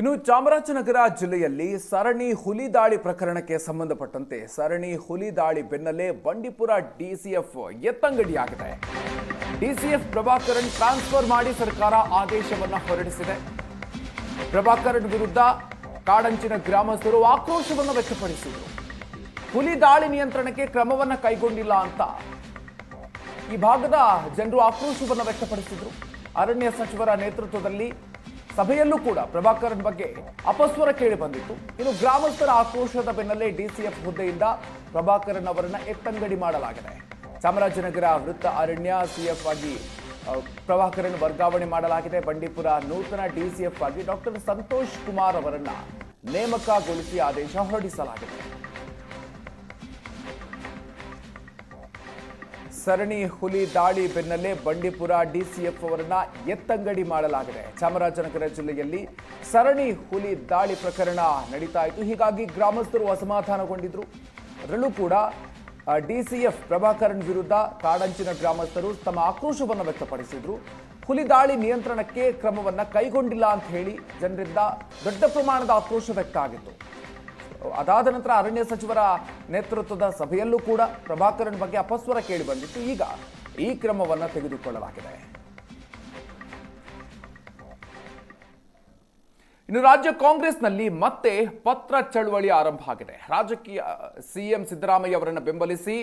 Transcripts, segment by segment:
ಇನ್ನು ಚಾಮರಾಜನಗರ ಜಿಲ್ಲೆಯಲ್ಲಿ ಸರಣಿ ಹುಲಿ ದಾಳಿ ಪ್ರಕರಣಕ್ಕೆ ಸಂಬಂಧಪಟ್ಟಂತೆ ಸರಣಿ ಹುಲಿ ದಾಳಿ ಬೆನ್ನಲ್ಲೇ ಬಂಡೀಪುರ ಡಿಸಿಎಫ್ ಎತ್ತಂಗಡಿಯಾಗಿದೆ. ಡಿಸಿಎಫ್ ಪ್ರಭಾಕರನ್ ಟ್ರಾನ್ಸ್ಫರ್ ಮಾಡಿ ಸರ್ಕಾರ ಆದೇಶವನ್ನು ಹೊರಡಿಸಿದೆ. ಪ್ರಭಾಕರನ್ ವಿರುದ್ಧ ಕಾಡಂಚಿನ ಗ್ರಾಮಸ್ಥರು ಆಕ್ರೋಶವನ್ನು ವ್ಯಕ್ತಪಡಿಸಿದರು. ಹುಲಿ ದಾಳಿ ನಿಯಂತ್ರಣಕ್ಕೆ ಕ್ರಮವನ್ನು ಕೈಗೊಂಡಿಲ್ಲ ಅಂತ ಈ ಭಾಗದ ಜನರು ಆಕ್ರೋಶವನ್ನು ವ್ಯಕ್ತಪಡಿಸಿದರು. ಅರಣ್ಯ ಸಚಿವರ ನೇತೃತ್ವದಲ್ಲಿ ಸಭೆಯಲ್ಲೂ ಕೂಡ ಪ್ರಭಾಕರನ್ ಬಗ್ಗೆ ಅಪಸ್ವರ ಕೇಳಿ ಬಂದಿತ್ತು. ಇನ್ನು ಗ್ರಾಮಸ್ಥರ ಆಕ್ರೋಶದ ಬೆನ್ನಲ್ಲೇ ಡಿಸಿಎಫ್ ಹುದ್ದೆಯಿಂದ ಪ್ರಭಾಕರನ್ ಅವರನ್ನ ಎತ್ತಂಗಡಿ ಮಾಡಲಾಗಿದೆ. ಚಾಮರಾಜನಗರ ವೃತ್ತ ಅರಣ್ಯ ಸಿಎಫ್ ಆಗಿ ಪ್ರಭಾಕರನ್ ವರ್ಗಾವಣೆ ಮಾಡಲಾಗಿದೆ. ಬಂಡೀಪುರ ನೂತನ ಡಿಸಿಎಫ್ ಆಗಿ ಡಾಕ್ಟರ್ ಸಂತೋಷ್ ಕುಮಾರ್ ಅವರನ್ನ ನೇಮಕಗೊಳಿಸಿ ಆದೇಶ ಹೊರಡಿಸಲಾಗಿದೆ. ಸರಣಿ ಹುಲಿ ದಾಳಿ ಬೆನ್ನಲ್ಲೇ ಬಂಡೀಪುರ ಡಿಸಿಎಫ್ ಅವರನ್ನ ಎತ್ತಂಗಡಿ ಮಾಡಲಾಗಿದೆ. ಚಾಮರಾಜನಗರ ಜಿಲ್ಲೆಯಲ್ಲಿ ಸರಣಿ ಹುಲಿ ದಾಳಿ ಪ್ರಕರಣ ನಡೀತಾ ಇತ್ತು. ಹೀಗಾಗಿ ಗ್ರಾಮಸ್ಥರು ಅಸಮಾಧಾನಗೊಂಡಿದ್ರು. ಅದರಲ್ಲೂ ಕೂಡ ಡಿಸಿಎಫ್ ಪ್ರಭಾಕರನ್ ವಿರುದ್ಧ ಕಾಡಂಚಿನ ಗ್ರಾಮಸ್ಥರು ತಮ್ಮ ಆಕ್ರೋಶವನ್ನು ವ್ಯಕ್ತಪಡಿಸಿದ್ರು. ಹುಲಿ ದಾಳಿ ನಿಯಂತ್ರಣಕ್ಕೆ ಕ್ರಮವನ್ನ ಕೈಗೊಂಡಿಲ್ಲ ಅಂತ ಹೇಳಿ ಜನರಿಂದ ದೊಡ್ಡ ಪ್ರಮಾಣದ ಆಕ್ರೋಶ ವ್ಯಕ್ತ ಆಗಿತ್ತು. ಅದಾದ ನಂತರ ಅರಣ್ಯ ಸಚಿವರ ನೇತೃತ್ವದ ಸಭೆಯಲ್ಲೂ ಕೂಡ ಪ್ರಭಾಕರನ್ ಬಗ್ಗೆ ಅಪಸ್ವರ ಕೇಳಿ ಬಂದಿತ್ತು. ಈಗ ಈ ಕ್ರಮವನ್ನು ತೆಗೆದುಕೊಳ್ಳಲಾಗಿದೆ. ಇನ್ನು ರಾಜ್ಯ ಕಾಂಗ್ರೆಸ್ನಲ್ಲಿ ಮತ್ತೆ ಪತ್ರ ಚಳವಳಿ ಆರಂಭ ಆಗಿದೆ. ರಾಜಕೀಯ, ಸಿಎಂ ಸಿದ್ದರಾಮಯ್ಯ ಅವರನ್ನು ಬೆಂಬಲಿಸಿ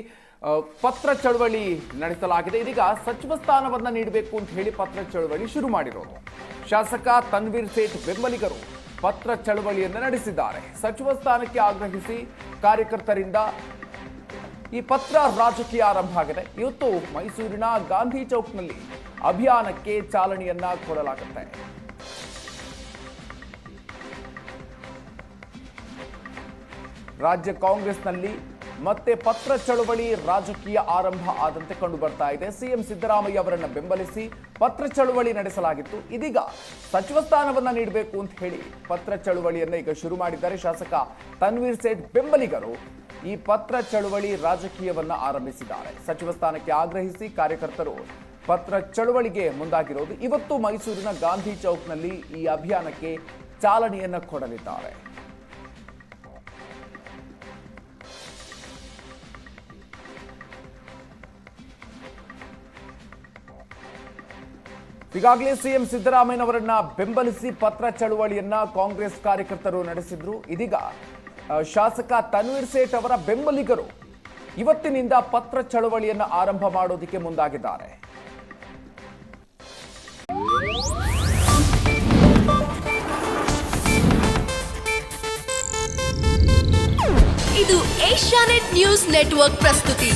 ಪತ್ರ ಚಳವಳಿ ನಡೆಸಲಾಗಿದೆ. ಇದೀಗ ಸಚಿವ ಸ್ಥಾನವನ್ನು ನೀಡಬೇಕು ಅಂತ ಹೇಳಿ ಪತ್ರ ಚಳವಳಿ ಶುರು ಮಾಡಿರೋದು. ಶಾಸಕ ತನ್ವೀರ್ ಸೇಠ್ ಬೆಂಬಲಿಗರು ಪತ್ರ ಚಳವಳಿಯನ್ನು ನಡೆಸಿದ್ದಾರೆ. ಸಚಿವ ಸ್ಥಾನಕ್ಕೆ ಆಗ್ರಹಿಸಿ ಕಾರ್ಯಕರ್ತರಿಂದ ಈ ಪತ್ರ ರಾಜಕೀಯ ಆರಂಭ ಆಗಿದೆ. ಇವತ್ತು ಮೈಸೂರಿನ ಗಾಂಧಿ ಚೌಕ್ನಲ್ಲಿ ಅಭಿಯಾನಕ್ಕೆ ಚಾಲನೆಯನ್ನ ಕೊಡಲಾಗುತ್ತೆ. ರಾಜ್ಯ ಕಾಂಗ್ರೆಸ್ನಲ್ಲಿ ಮತ್ತೆ ಪತ್ರ ಚಳುವಳಿ ರಾಜಕೀಯ ಆರಂಭ ಆದಂತೆ ಕಂಡು ಬರ್ತಾ ಇದೆ. ಸಿಎಂ ಸಿದ್ದರಾಮಯ್ಯ ಅವರನ್ನು ಬೆಂಬಲಿಸಿ ಪತ್ರ ಚಳುವಳಿ ನಡೆಸಲಾಗಿತ್ತು. ಇದೀಗ ಸಚಿವ ಸ್ಥಾನವನ್ನ ನೀಡಬೇಕು ಅಂತ ಹೇಳಿ ಪತ್ರ ಚಳುವಳಿಯನ್ನು ಈಗ ಶುರು ಮಾಡಿದ್ದಾರೆ. ಶಾಸಕ ತನ್ವೀರ್ ಸೇಠ್ ಬೆಂಬಲಿಗರು ಈ ಪತ್ರ ಚಳುವಳಿ ರಾಜಕೀಯವನ್ನ ಆರಂಭಿಸಿದ್ದಾರೆ. ಸಚಿವ ಸ್ಥಾನಕ್ಕೆ ಆಗ್ರಹಿಸಿ ಕಾರ್ಯಕರ್ತರು ಪತ್ರ ಚಳುವಳಿಗೆ ಮುಂದಾಗಿರೋದು. ಇವತ್ತು ಮೈಸೂರಿನ ಗಾಂಧಿ ಚೌಕ್ನಲ್ಲಿ ಈ ಅಭಿಯಾನಕ್ಕೆ ಚಾಲನೆಯನ್ನ ಕೊಡಲಿದ್ದಾರೆ. ಈಗಾಗಲೇ ಸಿಎಂ ಸಿದ್ದರಾಮಯ್ಯನವರನ್ನ ಬೆಂಬಲಿಸಿ ಪತ್ರ ಚಳುವಳಿಯನ್ನ ಕಾಂಗ್ರೆಸ್ ಕಾರ್ಯಕರ್ತರು ನಡೆಸಿದ್ರು. ಇದೀಗ ಶಾಸಕ ತನ್ವೀರ್ ಸೇಠ್ ಅವರ ಬೆಂಬಲಿಗರು ಇವತ್ತಿನಿಂದ ಪತ್ರ ಚಳುವಳಿಯನ್ನು ಆರಂಭ ಮಾಡೋದಕ್ಕೆ ಮುಂದಾಗಿದ್ದಾರೆ. ಇದು ಏಷ್ಯಾನೆಟ್ ನ್ಯೂಸ್ ನೆಟ್ವರ್ಕ್ ಪ್ರಸ್ತುತಿ.